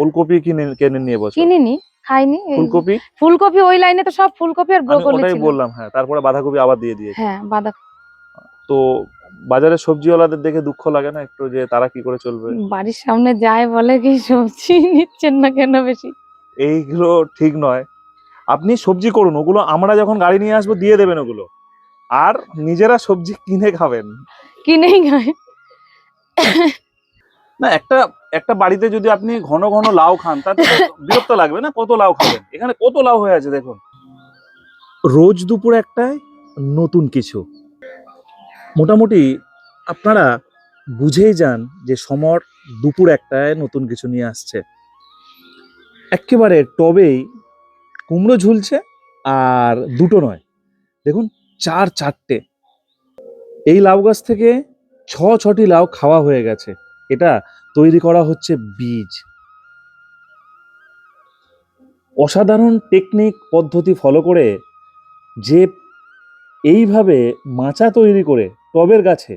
ওলকপি কিনে কিনে নিয়ে বসো? কিনিনি খাইনি ফুলকপি? ফুলকপি ওই লাইনে তো সব ফুলকপি আর ব্রোকলি ছিল। বললাম হ্যাঁ তারপরে বাঁধাকপি আবার দিয়ে দিয়েছে। হ্যাঁ বাঁধা তো বাজারে সবজিওয়ালাদের দেখে দুঃখ লাগে না একটু যে তারা কি করে চলবে? বাড়ির সামনে যায় বলে কি সবজি নিচ্ছেন না কেন বেশি? এইগুলো ঠিক নয়। আপনি সবজি করুন ওগুলো আমরা যখন গাড়ি নিয়ে আসব দিয়ে দেবেন ওগুলো। আর নিজেরা সবজি কিনে খাবেন। কিনেই খায় না একটা একটা বাড়িতে যদি আপনি ঘন ঘন লাউ খান তাতে বিরক্ত লাগবে না? কত লাউ খাবেন? এখানে কত লাউ হয়ে আছে দেখুন। রোজ দুপুর একটায় নতুন কিছু। মোটামুটি আপনারা বুঝেই যান যে সমর দুপুর একটায় নতুন কিছু নিয়ে আসছে। একেবারে টবেই কুমড়ো ঝুলছে আর দুটো নয়। দেখুন চার চারটে। এই লাউ গাছ থেকে ছ ছটি লাউ খাওয়া হয়ে গেছে। এটা তৈরি করা হচ্ছে বীজ। অসাধারণ টেকনিক পদ্ধতি ফলো করে যে এইভাবে মাচা তৈরি করে টবের গাছে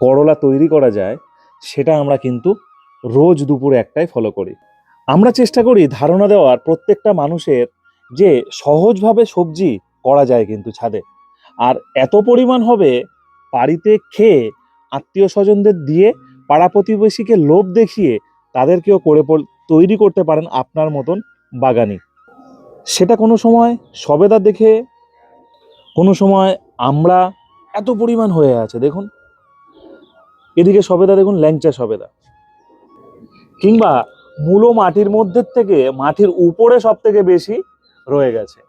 করলা তৈরি করা যায়, সেটা আমরা কিন্তু রোজ দুপুরে একটাই ফলো করি। আমরা চেষ্টা করি ধারণা দেওয়ার প্রত্যেকটা মানুষের যে সহজভাবে সবজি করা যায় কিন্তু ছাদে। আর এত পরিমাণ হবে বাড়িতে খেয়ে আত্মীয় স্বজনদের দিয়ে পাড়া প্রতিবেশীকে লোভ দেখিয়ে তাদেরকেও করে তৈরি করতে পারেন আপনার মতন বাগানি। সেটা কোনো সময় সবেদা দেখে, কোনো সময় আমরা এত পরিমাণ হয়ে আছে, দেখুন। এদিকে সবেদা, দেখুন, ল্যাংচা সবেদা। কিংবা মূলো মাটির মধ্যে থেকে, মাটির উপরে সব থেকে বেশি রয়ে গেছে।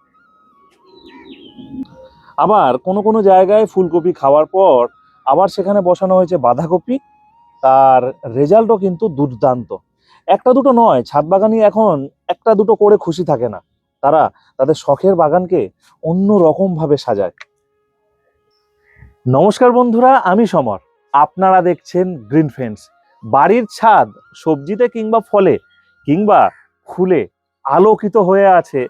আবার কোনো কোনো জায়গায় ফুলকপি খাওয়ার পর আবার সেখানে বসানো হয়েছে বাঁধাকপি, তার রেজাল্টও কিন্তু দুর্দান্ত। একটা দুটো নয়, ছাদ বাগানি এখন একটা দুটো করে খুশি থাকে না। তারা তাদের শখের বাগানকে অন্য রকম ভাবে সাজায়। নমস্কার বন্ধুরা, আমি সমর। আপনারা দেখছেন গ্রিন ফেন্স বাড়ির ছাদ সবজিতে কিংবা ফলে কিংবা ফুলে আলোকিত হয়ে আছে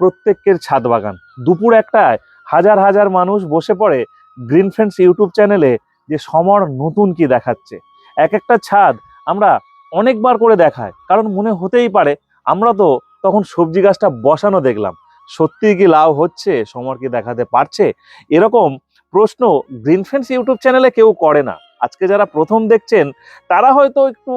প্রত্যেকের ছাদ বাগান। দুপুর একটায় হাজার হাজার মানুষ বসে পড়ে গ্রিন ফ্রেন্ডস ইউটিউব চ্যানেলে যে সমর নতুন কি দেখাচ্ছে। এক একটা ছাদ আমরা অনেকবার করে দেখায়, কারণ মনে হতেই পারে আমরা তো তখন সবজি গাছটা বসানো দেখলাম। সত্যি কি লাভ হচ্ছে? সমর কি দেখাতে পারছে? এরকম প্রশ্ন গ্রিন ইউটিউব চ্যানেলে কেউ করে না। আজকে যারা প্রথম দেখছেন, তারা হয়তো একটু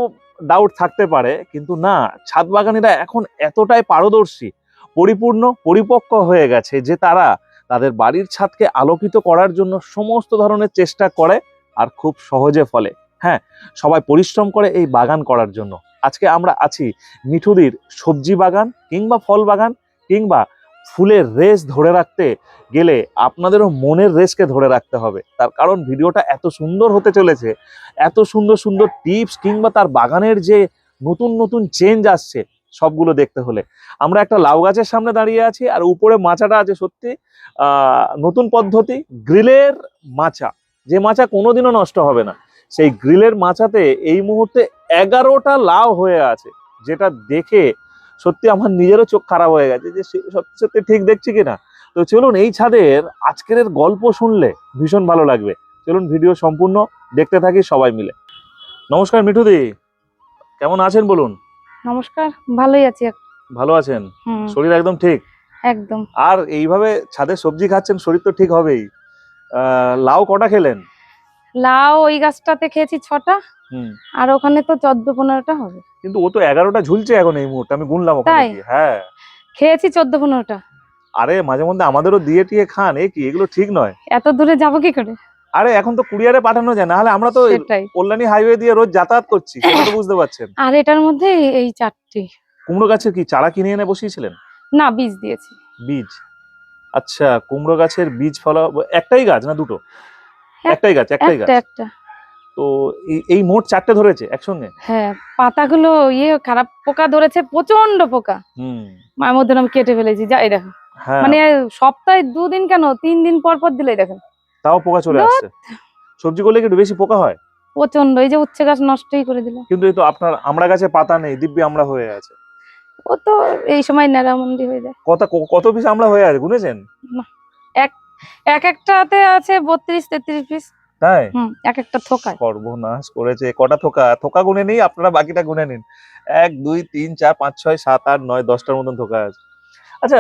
ডাউট থাকতে পারে, কিন্তু না, ছাদ বাগানিরা এখন এতটাই পারদর্শী, পরিপূর্ণ, পরিপক্ক হয়ে গেছে যে তারা তাদের বাড়ির ছাদকে আলোকিত করার জন্য সমস্ত ধরনের চেষ্টা করে। আর খুব সহজে ফলে। হ্যাঁ সবাই পরিশ্রম করে এই বাগান করার জন্য। আজকে আমরা আছি মিঠুদির সবজি বাগান কিংবা ফল বাগান কিংবা ফুলের রেস ধরে রাখতে গেলে আপনাদেরও মনের রেসকে ধরে রাখতে হবে। তার কারণ ভিডিওটা এত সুন্দর হতে চলেছে, এত সুন্দর সুন্দর টিপস কিংবা তার বাগানের যে নতুন নতুন চেঞ্জ আসছে, সবগুলো দেখতে হলে। আমরা একটা লাউ গাছের সামনে দাঁড়িয়ে আছি আর উপরে মাচাটা আছে সত্যি নতুন পদ্ধতি, গ্রিলের মাচা। যে মাচা কোনোদিনও নষ্ট হবে না। সেই গ্রিলের মাচাতে এই মুহূর্তে এগারোটা লাউ হয়ে আছে যেটা দেখে সত্যি আমার নিজেরও চোখ খারাপ হয়ে গেছে যে সত্যি সত্যি ঠিক দেখছি কিনা। তো চলুন এই ছাদের আজকের গল্প শুনলে ভীষণ ভালো লাগবে। চলুন ভিডিও সম্পূর্ণ দেখতে থাকি সবাই মিলে। নমস্কার মিঠুদি কেমন আছেন বলুন? নমস্কার ভালোই আছি ভালো আছেন? শরীর একদম ঠিক? একদম। আর এইভাবে ছাদে সবজি খাচ্ছেন শরীর তো ঠিক হবেই। লাউ কটা খেলেন? লাউ ওই গাছটাতে খেয়েছি ছটা। হুম। আর ওখানে তো চোদ্দ পনেরোটা হবে। কিন্তু ও তো এগারোটা ঝুলছে এখন এই মুহূর্তে আমি গুনলাম তাই? হ্যাঁ। খেয়েছি চোদ্দ পনেরোটা। আরে মাঝে মধ্যে আমাদেরও দিয়ে টিয়ে খান এ কি? এগুলো ঠিক নয়। এত দূরে যাব কি করে? আরে এখন তো কুরিয়ারে পাঠানো যায় না হলে আমরা তো কল্যাণী হাইওয়ে দিয়ে রোজ যাতায়াত করছি তো বুঝতে পারছেন। আর এটার মধ্যে এই- এই চারটি। কুমড়ো গাছের কি চারা কিনে এনে বসিয়েছিলেন? না বীজ দিয়েছি। বীজ? আচ্ছা কুমড়ো গাছের বীজ ফলা একটাই গাছ না দুটো? একটাই গাছ একটাই গাছ? একটা। তো এই- মোট চারটে ধরেছে একসঙ্গে? হ্যাঁ পাতাগুলো ইয়ে খারাপ পোকা ধরেছে প্রচণ্ড পোকা। হুম। মায়ের মধ্যে আমি কেটে ফেলেছি যাই দেখো। হ্যাঁ। মানে সপ্তাহে দুদিন কেন? তিন দিন পর পর দিলেই দেখেন। তাও পোকা চলে আসছে? সবজি করলে কি একটু বেশি পোকা হয়? প্রচণ্ড এই যে উচ্ছে গাছ নষ্টই করে দিল। কিন্তু এই তো আপনার আমরা গাছে পাতা নেই দিব্যি আমরা হয়ে আছে। ও তো এই সময় ন্যাড়ামন্দি হয়ে যায়। কত কত পিস আমরা হয়ে আছে গুনেছেন? এক এক একটাতে আছে বত্রিশ তেত্রিশ পিস তাই? এক একটা থোকায়। সর্বনাশ করেছে কটা থোকা? থোকা গুনে নেই আপনারা বাকিটা গুনে নিন। এক দুই তিন চার পাঁচ ছয় সাত আট নয় দশটার মতন থোকা আছে। আচ্ছা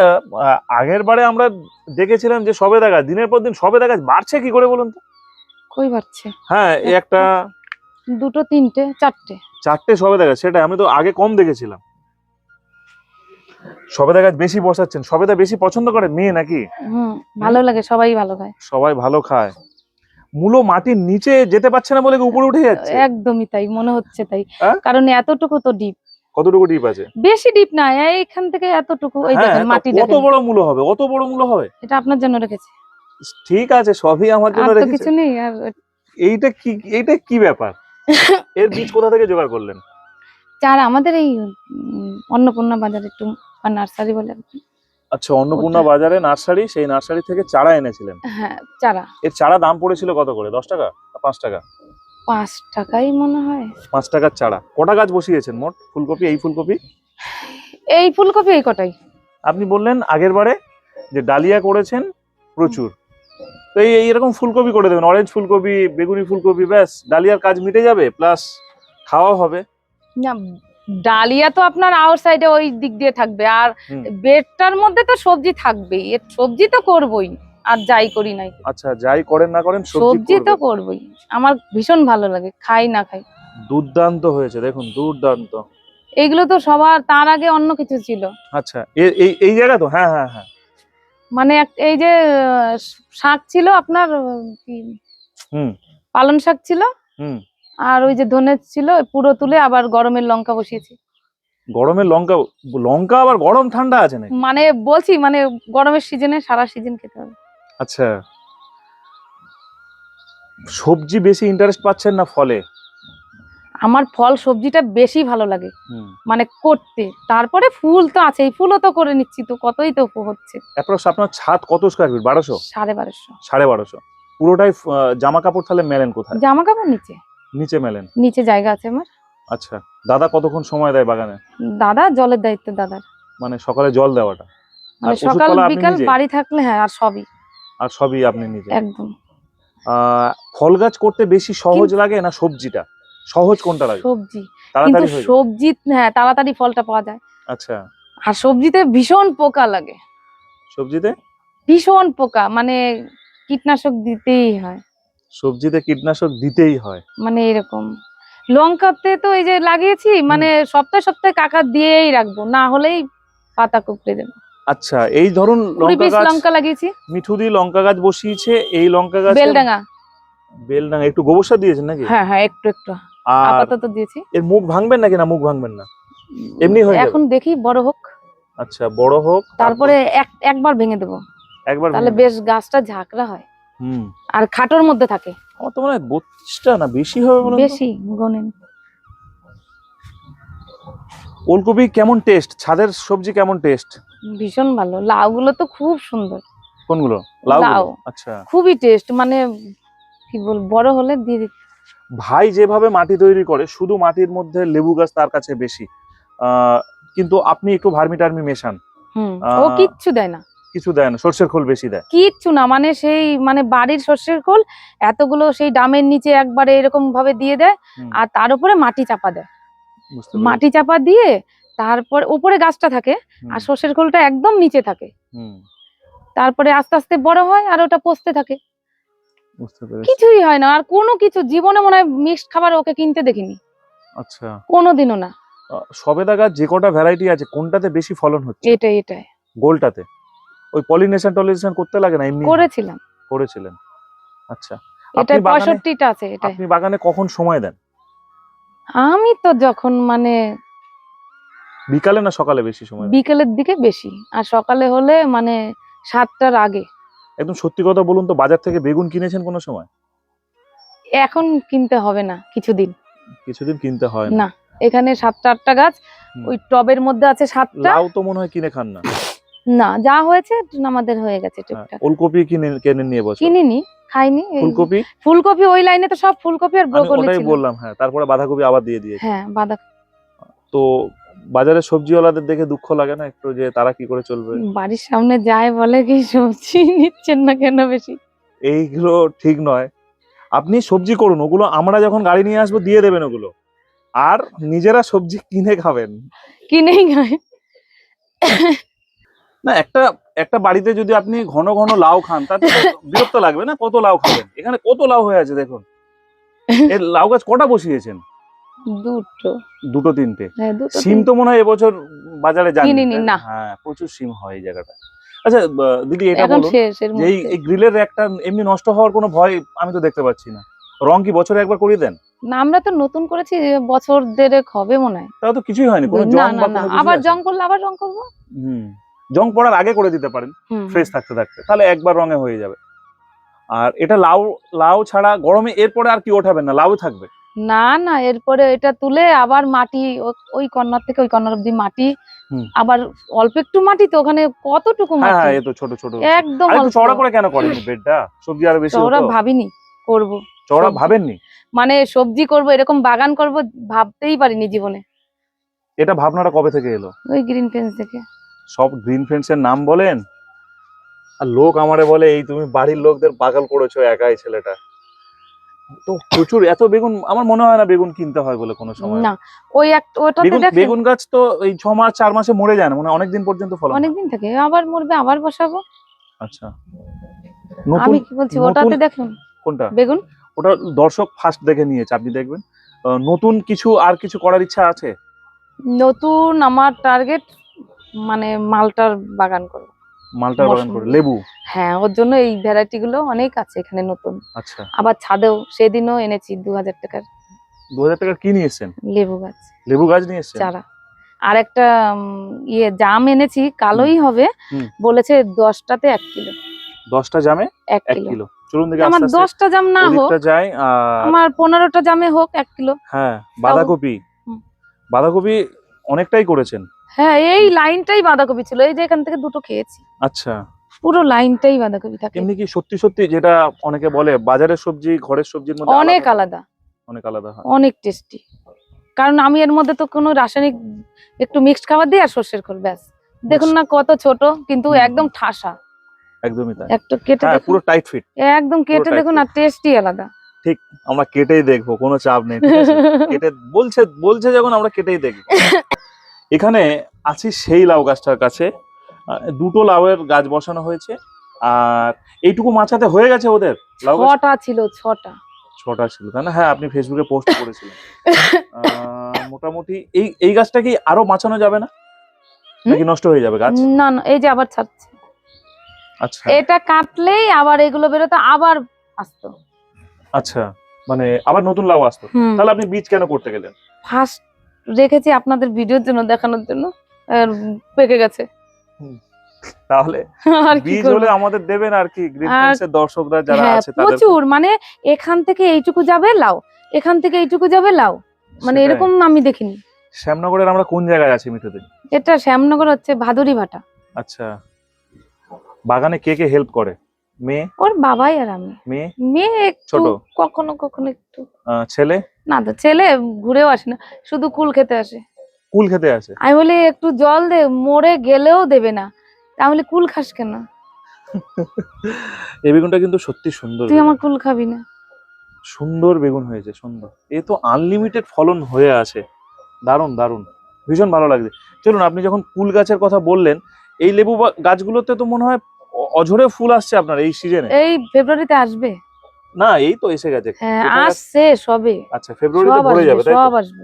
আগের বারে আমরা দেখেছিলাম যে সবে গাছ দিনের পর দিন সবে গাছ বাড়ছে কি করে বলুন তো? কই বাড়ছে? হ্যাঁ এই একটা দুটো তিনটে চারটে। চারটে সবে গাছ সেটা আমি তো আগে কম দেখেছিলাম। সবেদা গাছ বেশি বসাচ্ছেন। সবেদা বেশি পছন্দ করে? মেয়ে নাকি? ভালো লাগে সবাই ভালো খায়। সবাই ভালো খায়। মূলো মাটির নিচে যেতে পারছে না বলে কি উপরে উঠে যাচ্ছে? একদমই তাই মনে হচ্ছে তাই। হ্যাঁ? কারণ এতটুকু তো ডিপ কতটুকু ডিপ আছে? বেশি ডিপ না এইখান থেকে এতটুকু ওই হ্যাঁ দেখেন মাটি কত বড় মূলো হবে? অত বড় মূলো হবে? এটা আপনার জন্য রেখেছি। ঠিক আছে সবই আমার জন্য রেখেছে। কিছু নেই আর এইটা কি এইটা কি ব্যাপার? এর বীজ কোথা থেকে জোগাড় করলেন? চারা আমাদের এই অন্নপূর্ণা বাজার একটু নার্সারি বলে আচ্ছা অন্নপূর্ণা বাজারে নার্সারি সেই নার্সারি থেকে চারা এনেছিলেন। হ্যাঁ চারা। এর চারা দাম পড়েছিল কত করে? দশ টাকা পাঁচ টাকা? পাঁচ টাকাই মনে হয়। পাঁচ টাকার চারা। কটা গাছ বসিয়েছেন মোট? ফুলকপি এই ফুলকপি? এই ফুলকপি এই কটাই। আপনি বললেন আগের বারে যে ডালিয়া করেছেন প্রচুর। তো এই এইরকম ফুলকপি করে দেবেন। অরেঞ্জ ফুলকপি বেগুনি ফুলকপি ব্যাস ডালিয়ার কাজ মিটে যাবে প্লাস খাওয়াও হবে। না ডালিয়া তো আপনার আউট সাইডে ওই দিক দিয়ে থাকবে আর। বেডটার মধ্যে তো সবজি থাকবেই এর সবজি তো করবই আর যাই করি নাই। আচ্ছা যাই করেন না করেন সবজি তো। করবই আমার ভীষণ ভালো লাগে খাই না খাই। দুর্দান্ত হয়েছে দেখুন দুর্দান্ত। এইগুলো তো সবার তার আগে অন্য কিছু ছিল। আচ্ছা এই এই জায়গা তো? হ্যাঁ হ্যাঁ হ্যাঁ। মানে এই যে শাক ছিল আপনার কি হুম। পালন শাক ছিল? হুম। আর ওই যে ধনে ছিল পুরো তুলে আবার গরমের লঙ্কা বসিয়েছি। গরমের লঙ্কা লঙ্কা আবার গরম ঠান্ডা আছে নাকি? মানে বলছি মানে গরমের সিজনে সারা সিজন খেতে হবে। আচ্ছা। সবজি বেশি ইন্টারেস্ট পাচ্ছেন না ফলে? আমার ফল সবজিটা বেশি ভালো লাগে। মানে করতে। তারপরে ফুল তো আছেই ফুলও তো করে নিচ্ছি তো কতই তো হচ্ছে। অ্যাপ্রক্স আপনার ছাদ কত স্কোয়ার ফিট বারোশো? সাড়ে বারোশো। সাড়ে বারোশো। পুরোটাই জামা কাপড় তাহলে মেলেন কোথায়? জামা কাপড় নিচে। নিচে মেলেন? নিচে জায়গা আছে আমার। আচ্ছা দাদা কতক্ষণ সময় দেয় বাগানে? দাদা জলের দায়িত্ব দাদার। মানে সকালে জল দেওয়াটা? মানে সকাল বিকাল বাড়ি থাকলে হ্যাঁ আর সবই। আর সবই আপনি নিজে? একদম। ফল গাছ করতে বেশি সহজ লাগে না সবজিটা? সহজ কোনটা লাগে? সবজি। কিন্তু তাড়াতাড়ি সবজি হ্যাঁ তাড়াতাড়ি ফলটা পাওয়া যায়। আচ্ছা। আর সবজিতে ভীষণ পোকা লাগে। সবজিতে? ভীষণ পোকা মানে কীটনাশক দিতেই হয়। সবজিতে কীটনাশক দিতেই হয়। মানে এরকম। লঙ্কাতে তো এই যে লাগিয়েছি মানে সপ্তাহে সপ্তাহে কাকা দিয়েই রাখব না হলেই পাতা কুকড়ে যাবে আচ্ছা এই ধরুন লঙ্কা পিস গাছ লঙ্কা লাগিয়েছি। মিঠুদি লঙ্কা গাছ বসিয়েছে এই লঙ্কা গাছ বেলডাঙ্গা। বেলডাঙ্গা একটু গোবর সার দিয়েছেন নাকি? হ্যাঁ হ্যাঁ একটু একটু। আপাতত দিয়েছি। এর মুখ ভাঙবেন নাকি না? মুখ ভাঙবেন না? এমনি হয়ে এখন দেখি বড় হোক। আচ্ছা বড় হোক তারপরে এক একবার ভেঙে দেবো। একবার তাহলে বেশ গাছটা ঝাঁকড়া হয়। আর খাটোর মধ্যে থাকে। আমার তো মনে হয় বত্রিশটা না বেশি হবে বেশি গনেন। ওলকপি কেমন টেস্ট ছাদের সবজি কেমন টেস্ট ভীষণ ভালো। লাউ গুলো তো খুব সুন্দর। কোনগুলো? লাউ। আচ্ছা। খুবই টেস্ট মানে কি বল বড় হলে দিয়ে ভাই যেভাবে মাটি তৈরি করে শুধু মাটির মধ্যে লেবু গাছ তার কাছে বেশি। কিন্তু আপনি একটু ভার্মি টার্মি মেশান। হুম। ও কিচ্ছু দেয় না। কিছু দেয় না সর্ষের খোল বেশি দেয়। কিচ্ছু না মানে সেই মানে বাড়ির সর্ষের খোল এতগুলো সেই ডামের নিচে একবারে এরকম ভাবে দিয়ে দেয় আর তার উপরে মাটি চাপা দেয়। মাটি চাপা দিয়ে তারপর উপরে গাছটা থাকে আর সর্ষের খোলটা একদম নিচে থাকে। হুম, তারপরে আস্তে আস্তে বড় হয় আর ওটা পচতে থাকে। কিছুই হয় না আর কোনো কিছু জীবনে মনে হয় মিক্সড খাবার ওকে কিনতে দেখিনি। আচ্ছা। কোনোদিনও না। সবেদা গাছ যে কটা ভ্যারাইটি আছে কোনটাতে বেশি ফলন হচ্ছে? এটাই এটাই। গোলটাতে? ওই পলিনেশন টলিনেশন করতে লাগে না এমনি? করেছিলাম। করেছিলেন। আচ্ছা। এটা আপনি বাগানে পঁয়ষট্টিটা আছে এটাই। আপনি বাগানে কখন সময় দেন? আমি তো যখন মানে বিকালে না সকালে বেশি সময়? বিকেলের দিকে বেশি আর সকালে হলে মানে সাতটার আগে। একদম সত্যি কথা বলুন তো বাজার থেকে বেগুন কিনেছেন কোনো সময়? এখন কিনতে হবে না কিছুদিন। কিছুদিন কিনতে হয় না। না এখানে সাতটা আটটা গাছ ওই টবের মধ্যে আছে সাতটা। লাউ তো মনে হয় কিনে খান না। না যা হয়েছে আমাদের হয়ে গেছে হ্যাঁ, টুকটাক। ওলকপি কিনে কিনে নিয়ে বসো। কিনিনি খাইনি ফুলকপি? ফুলকপি ওই লাইনে তো সব ফুলকপি আর ব্রোকলি ছিল। বললাম হ্যাঁ তারপরে বাঁধাকপি আবার দিয়ে দিয়েছে। হ্যাঁ বাঁধা তো বাজারে সবজিওয়ালাদের দেখে দুঃখ লাগে না একটু যে তারা কি করে চলবে? বাড়ির সামনে যায় বলে কি সবজি নিচ্ছেন না কেন বেশি? এইগুলো ঠিক নয়। আপনি সবজি করুন ওগুলো আমরা যখন গাড়ি নিয়ে আসব দিয়ে দেবেন ওগুলো। আর নিজেরা সবজি কিনে খাবেন। কিনেই খায় না একটা একটা বাড়িতে যদি আপনি ঘন ঘন লাউ খান তাতে বিরক্ত লাগবে না? কত লাউ খাবেন? এখানে কত লাউ হয়ে আছে দেখুন। এর লাউ গাছ কটা বসিয়েছেন? দুটো। দুটো তিনটে? হ্যাঁ সিম তো মনে হয় এবছর বাজারে তাই না। হ্যাঁ প্রচুর সিম হয় এই জায়গাটা আচ্ছা দিদি এটা বলুন এই এই গ্রিলের একটা এমনি নষ্ট হওয়ার কোনো ভয় আমি তো দেখতে পাচ্ছি না। রং কি বছরে একবার করিয়ে দেন? না আমরা তো নতুন করেছি বছর দেড়েক হবে মনে হয়। তাও তো কিছুই হয়নি কোনো জং না বা আবার জং করলে আবার রং করব? হুম। জং পড়ার আগে করে দিতে পারেন ফ্রেশ থাকতে থাকতে। তাহলে একবার রঙে হয়ে যাবে। আর এটা লাউ লাউ ছাড়া গরমে এরপরে আর কি ওঠাবেন না লাউ থাকবে। না না এরপরে এটা তুলে আবার মাটি ওই কর্নার থেকে ওই কর্নার অব্দি মাটি আবার অল্প একটু মাটি তো ওখানে কতটুকু হ্যাঁ হ্যাঁ মাটি এ তো ছোট ছোট। একদম অল্প। চওড়া করে কেন করেন বেডটা সবজি আরও বেশি চওড়া ভাবিনি করব। চওড়া। ভাবেননি? মানে সবজি করব এরকম বাগান করব ভাবতেই পারিনি জীবনে। এটা ভাবনাটা কবে থেকে এলো? ওই গ্রিন ফেন্স থেকে। সব গ্রিন ফ্রেন্ডস এর নাম বলেন? আর লোক আমারে বলে এই তুমি বাড়ির লোকদের পাগল করেছ একাই ছেলেটা। তো প্রচুর এত বেগুন আমার মনে হয় না বেগুন কিনতে হয় বলে কোনো সময়। না ওই এক বেগুন গাছ তো এই ছ মাস চার মাসে মরে যায় না মানে অনেকদিন পর্যন্ত ফলন। অনেকদিন থেকে আবার মরবে আবার বসাবো। আচ্ছা। আমি কি বলছি ওটাতে দেখুন। কোনটা? বেগুন? ওটা দর্শক ফার্স্ট দেখে নিয়েছে আপনি দেখবেন। নতুন কিছু আর কিছু করার ইচ্ছা আছে? নতুন আমার টার্গেট মানে মালটার বাগান করব। মালটার বাগান করে লেবু? হ্যাঁ ওর জন্য এই ভ্যারাইটি গুলো অনেক আছে এখানে নতুন। আচ্ছা। আবার ছাদেও সেদিনও এনেছি দু হাজার টাকার। দু হাজার টাকার কি নিয়ে এসছেন লেবু গাছ। লেবু গাছ নিয়ে এসছেন চারা। আর একটা ইয়ে জাম এনেছি কালোই হবে। বলেছে দশটাতে এক কিলো। দশটা জামে এক কিলো। চলুন দেখি আমার দশটা জাম না হোক আমার পনেরোটা জামে হোক এক কিলো। হ্যাঁ বাঁধাকপি। বাঁধাকপি অনেকটাই করেছেন। হ্যাঁ এই লাইনটাই বাঁধাকপি ছিল এই যে এখান থেকে দুটো খেয়েছি। আচ্ছা। পুরো লাইনটাই বাঁধাকপি থাকে। এমনি কি সত্যি সত্যি যেটা অনেকে বলে বাজারের সবজি ঘরের সবজির মধ্যে অনেক আলাদা- অনেক আলাদা হয়। অনেক টেস্টি। কারণ আমি এর মধ্যে তো কোনো রাসায়নিক একটু মিক্সড খাবার দিই আর সর্ষের খোল ব্যাস। দেখুন না কত ছোট কিন্তু একদম ঠাসা। একদমই তাই। একটু কেটে হ্যাঁ পুরো টাইট ফিট একদম কেটে দেখুন আর টেস্টই আলাদা। আমরা কেটেই দেখব কোনো চাপ নেই ঠিক কেটে বলছে বলছে যখন আমরা কেটেই দেখব। এখানে আছি সেই লাউ গাছটার কাছে দুটো লাউয়ের গাছ বসানো হয়েছে আর এইটুকু মাচাতে হয়ে গেছে ওদের? ছটা ছিল ছটা। ছটা ছিল তাই না? হ্যাঁ আপনি ফেসবুকে পোস্ট করেছিলেন। মোটামুটি এই এই গাছটা কি আরও বাঁচানো যাবে না? নাকি নষ্ট হয়ে যাবে গাছ? না না এই যে আবার ছাড়ছে। আচ্ছা। এটা কাটলেই আবার এগুলো বেরোতো আবার আসতো। আচ্ছা মানে আবার নতুন লাউ আসতো তাহলে আপনি বীজ কেন করতে গেলেন? ফার্স্ট রেখেছি আপনাদের ভিডিওর জন্য দেখানোর জন্য আর পেকে গেছে। তাহলে আর কি বীজ হলে আমাদের দেবেন আর কি গ্রিন ফ্রেন্ডসের দর্শকরা যারা হ্যাঁ আছে তাদের প্রচুর মানে এখান থেকে এইটুকু যাবে লাউ এখান থেকে এইটুকু যাবে লাউ। মানে এরকম আমি দেখিনি। শ্যামনগরের আমরা কোন জায়গায় আছি মিঠুতে এটা শ্যামনগর হচ্ছে ভাদুরি ভাটা আচ্ছা। বাগানে কে কে হেল্প করে? মেয়ে? ওর বাবাই আর আমি। মেয়ে? মেয়ে একটু কখনো কখনো একটু। ছেলে? না তো ছেলে ঘুরেও আসে না শুধু কুল খেতে আসে। কুল খেতে আসে? আমি বলি একটু জল দে মরে গেলেও দেবে না। তাহলে কুল খাস কেন? এই বেগুনটা কিন্তু সত্যি সুন্দর তুই আমার। কুল খাবি না। সুন্দর বেগুন হয়েছে সুন্দর। এ তো আনলিমিটেড ফলন হয়ে আছে। দারুণ দারুণ। ভীষণ ভালো লাগছে। চলুন আপনি যখন কুল গাছের কথা বললেন এই লেবু গাছগুলোতে তো মনে হয় অঝরে ফুল আসছে আপনার এই সিজনে এই ফেব্রুয়ারিতে আসবে। না এই তো এসে গেছে। হ্যাঁ আসছে সবে। আচ্ছা ফেব্রুয়ারিতে ভরে যাবে তাই তো? সব আসবে।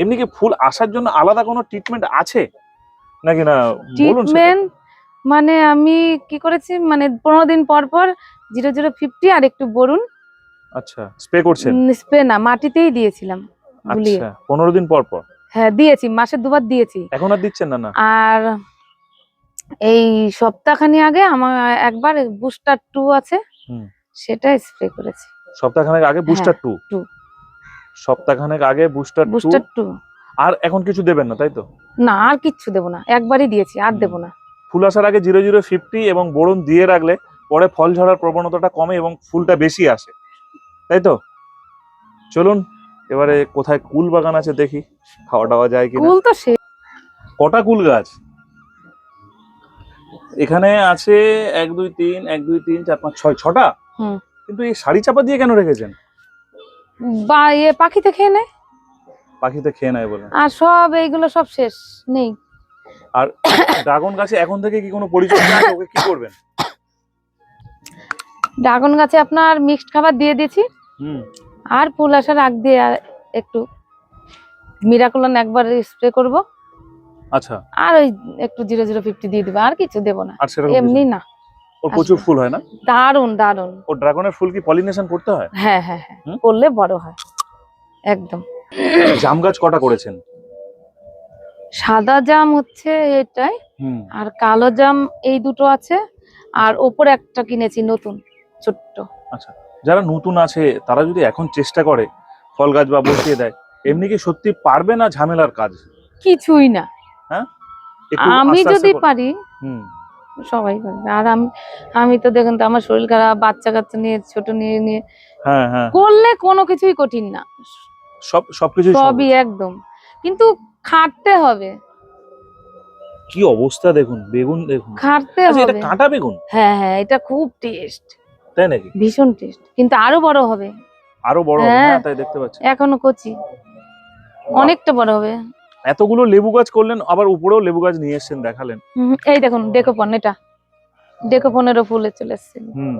এমনি কি ফুল আসার জন্য আলাদা কোনো ট্রিটমেন্ট আছে? নাকি না বলুন ট্রিটমেন্ট মানে আমি কি করেছি মানে পনেরো দিন পর পর জিরো জিরো ফিফটি আর একটু বরুন আচ্ছা স্প্রে করছেন? স্প্রে না মাটিতেই দিয়েছিলাম আচ্ছা পনেরো দিন পর পর? হ্যাঁ দিয়েছি মাসে দুবার দিয়েছি। এখন আর দিচ্ছেন না না? আর এই সপ্তাহখানি আগে আমার একবার বুস্টার টু আছে। হুম। সেটা স্প্রে করেছি। সপ্তাহখানেক আগে বুস্টার টু হ্যাঁ, সপ্তাহখানেক আগে বুস্টার টু বুস্টার টু আর এখন কিছু দেবেন না তাই তো? না আর কিচ্ছু দেবো না। একবারই দিয়েছি আর। দেবো না। ফুল আসার আগে জিরো জিরো ফিফটি এবং বোরন দিয়ে রাখলে পরে ফল ঝরার প্রবণতাটা কমে এবং ফুলটা বেশি আসে। তাই তো? চলুন এবারে কোথায় কুল বাগান আছে দেখি খাওয়া দাওয়া যায় কিনা। কুল তো সে কটা কুল গাছ? এখানে আছে এক দুই তিন এক দুই তিন চার পাঁচ ছয় ছটা? হুম। কিন্তু এই শাড়ি চাপা দিয়ে কেন রেখেছেন? বা ইয়ে পাখিতে খেয়ে নেয়? পাখিতে খেয়ে নেয় বলে। আর সব এইগুলো সব শেষ নেই। আর ড্রাগন গাছে এখন থেকে কি কোনো পরিচর্যা ওকে কি করবেন? ড্রাগন গাছে আপনার মিক্সড খাবার দিয়ে দিয়েছি। হুম। আর ফুল আসার আগ দিয়ে আর একটু মিরাকুলন একবার স্প্রে করব। আচ্ছা। আর ওই একটু জিরো জিরো ফিফটি দিয়ে দেবো আর কিছু দেবো না। আর এমনি না। ওর প্রচুর ফুল হয় না? দারুণ দারুণ ও ড্রাগনের ফুল কি পলিনেশন করতে হয়? হ্যাঁ হ্যাঁ হ্যাঁ। করলে বড় হয়। একদম। জাম গাছ কটা করেছেন? সাদা জাম হচ্ছে এটাই আর কালো জাম এই দুটো আছে আর ওপরে একটা কিনেছি নতুন ছোট্ট। আচ্ছা যারা নতুন আছে তারা যদি এখন চেষ্টা করে ফল গাছ বা বসিয়ে দেয় এমনি কি সত্যি পারবে না ঝামেলার কাজ? কিছুই না। একটু আমি যদি পারি। হুম। সবাই পারবে আর আমি আমি তো দেখুন তো আমার শরীর খারাপ বাচ্চা কাচ্চা নিয়ে ছোট নিয়ে নিয়ে। হ্যাঁ হ্যাঁ। করলে কোনো কিছুই কঠিন না। সব সবকিছু সবই একদম। কিন্তু খাটতে হবে। কি অবস্থা দেখুন বেগুন দেখুন। খাটতে আচ্ছা এটা হবে। কাঁটা বেগুন? হ্যাঁ হ্যাঁ এটা খুব টেস্ট। তাই নাকি? ভীষণ টেস্ট। কিন্তু আরও বড় হবে। আরও বড় হবে, হ্যাঁ। হ্যাঁ তাই দেখতে পাচ্ছি। এখনও কচি। অনেকটা বড় হবে। এতগুলো লেবু গাছ করলেন আবার উপরেও লেবু গাছ নিয়ে এসেছেন দেখালেন। এই দেখুন ডেকোপন এটা। ডেকোপনেরও ফুলে চলে এসছে হুম।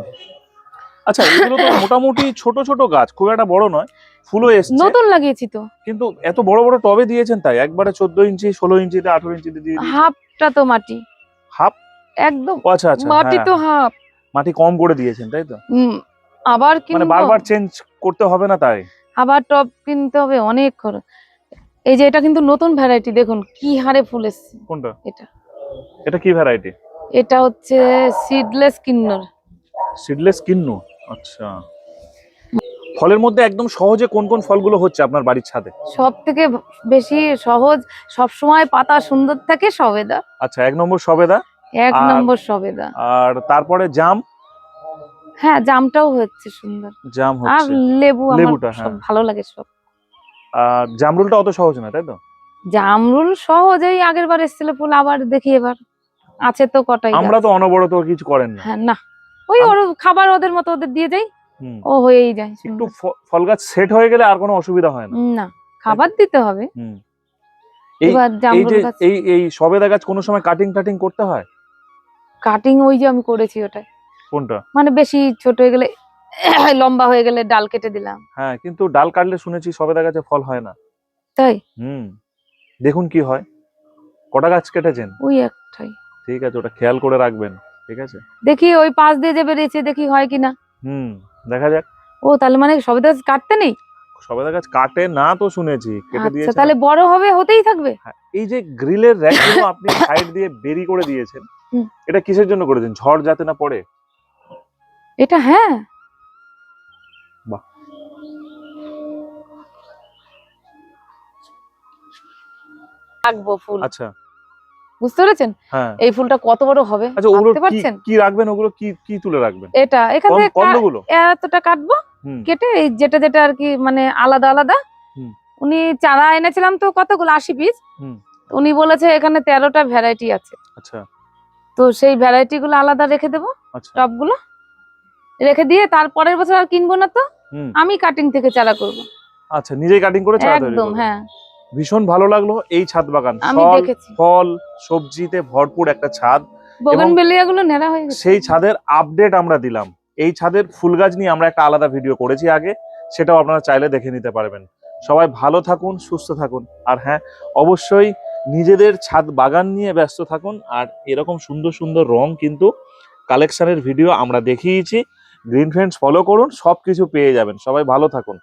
আচ্ছা এগুলো তো মোটামুটি ছোট ছোট গাছ খুব একটা বড় নয় ফুলও এসছে। নতুন লাগিয়েছি তো। কিন্তু এত বড় বড় টবে দিয়েছেন তাই একবারে চোদ্দ ইঞ্চি ষোলো ইঞ্চিতে আঠারো ইঞ্চিতে দিয়ে। হাফটা তো মাটি। হাফ? একদম। আচ্ছা আচ্ছা মাটি হ্যাঁ, তো হাফ। মাটি কম করে দিয়েছেন তাই তো? হুম, আবার মানে বারবার চেঞ্জ করতে হবে না তাই? আবার টব কিনতে হবে অনেক খরচ। এই যে এটা কিন্তু নতুন ভ্যারাইটি দেখুন কি হারে ফুল এসছে। কোনটা? এটা। এটা কি ভ্যারাইটি এটা হচ্ছে সিডলেস কিন্নর। সিডলেস কিন্নু? আচ্ছা। ফলের মধ্যে একদম সহজে কোন কোন ফলগুলো হচ্ছে আপনার বাড়ির ছাদে? সব থেকে বেশি সহজ সব সময় পাতা সুন্দর থাকে সবেদা। আচ্ছা এক নম্বর সবেদা। এক আর- নম্বর সবেদা। আর তারপরে জাম? হ্যাঁ জামটাও হচ্ছে সুন্দর। জাম আর হচ্ছে। লেবু আমার লেবুটা, সব হ্যাঁ। ভালো লাগে সব। জামরুলটা অত সহজ না তাই তো? জামরুল সহজেই আগের বার এসেছিল ফুল আবার দেখি এবার। আছে তো কটাই। আমরা তো অনবরত কিছু করেন না। হ্যাঁ না। ওই ওর খাবার ওদের মতো ওদের দিয়ে যাই ও হয়েই যায়। একটু ফল গাছ সেট হয়ে গেলে আর কোনো অসুবিধা হয় না। না। খাবার দিতে হবে। এবার এই জামরুল গাছ। এই এই সবেদা গাছ কোনো সময় কাটিং টাটিং করতে হয়? কাটিং ওই যে আমি করেছি ওটা কোনটা? মানে বেশি ছোট হয়ে গেলে লম্বা হয়ে গেলে ডাল কেটে দিলাম। হ্যাঁ কিন্তু ডাল কাটলে শুনেছি সবেদা গাছে ফল হয় না। তাই? হুম দেখুন কি হয়। কটা গাছ কেটেছেন? ওই একটাই। ঠিক আছে ওটা খেয়াল করে রাখবেন ঠিক আছে? দেখি ওই পাশ দিয়ে যে বেরিয়েছে দেখি হয় কিনা। হুম দেখা যাক। ও তাহলে মানে সবেদা গাছ কাটতে নেই? সবেদা গাছ কাটে না তো শুনেছি কেটে আচ্ছা দিয়েছে তাহলে বড় হবে হতেই থাকবে। এই যে গ্রিলের র্যাকগুলো আপনি সাইড দিয়ে বেরি করে দিয়েছেন এটা কিসের জন্য করেছেন? ঝড় যাতে না পড়ে? এটা হ্যাঁ। রাখব ফুল। আচ্ছা। বুঝতে পেরেছেন? হ্যাঁ। এই ফুলটা কত বড় হবে? আচ্ছা ওগুলো কি পারছেন? কি রাখবেন? ওগুলো কি কি তুলে রাখবেন? এটা এখান থেকে এতটা কাটবো? কেটে এই যেটা যেটা আর কি মানে আলাদা আলাদা। উনি চারা এনেছিলাম তো কতগুলো? আশি পিস। উনি বলেছে এখানে তেরোটা ভ্যারাইটি আছে। আচ্ছা। তো সেই ভ্যারাইটি গুলো আলাদা রেখে দেবো আচ্ছা। টবগুলো রেখে দিয়ে তারপরের বছর আর কিনবো না তো। আমি কাটিং থেকে চারা করব। আচ্ছা নিজেই কাটিং করে চারা একদম হ্যাঁ। ভীষণ ভালো লাগল এই ছাদ বাগান। ফল ফল সবজিতে ভরপুর একটা ছাদ বগন নেড়া হয়ে গেছে। সেই ছাদের আপডেট আমরা দিলাম। এই ছাদের ফুল গাছ নিয়ে আমরা একটা আলাদা ভিডিও করেছি আগে সেটাও আপনারা চাইলে দেখে নিতে পারবেন। সবাই ভালো থাকুন সুস্থ থাকুন। আর হ্যাঁ অবশ্যই নিজেদের ছাদ বাগান নিয়ে ব্যস্ত থাকুন। আর এরকম সুন্দর সুন্দর রং কিন্তু কালেকশনের ভিডিও আমরা দেখিয়েছি। গ্রিন ফ্রেন্ডস ফলো করুন সব কিছু পেয়ে যাবেন। সবাই ভালো থাকুন।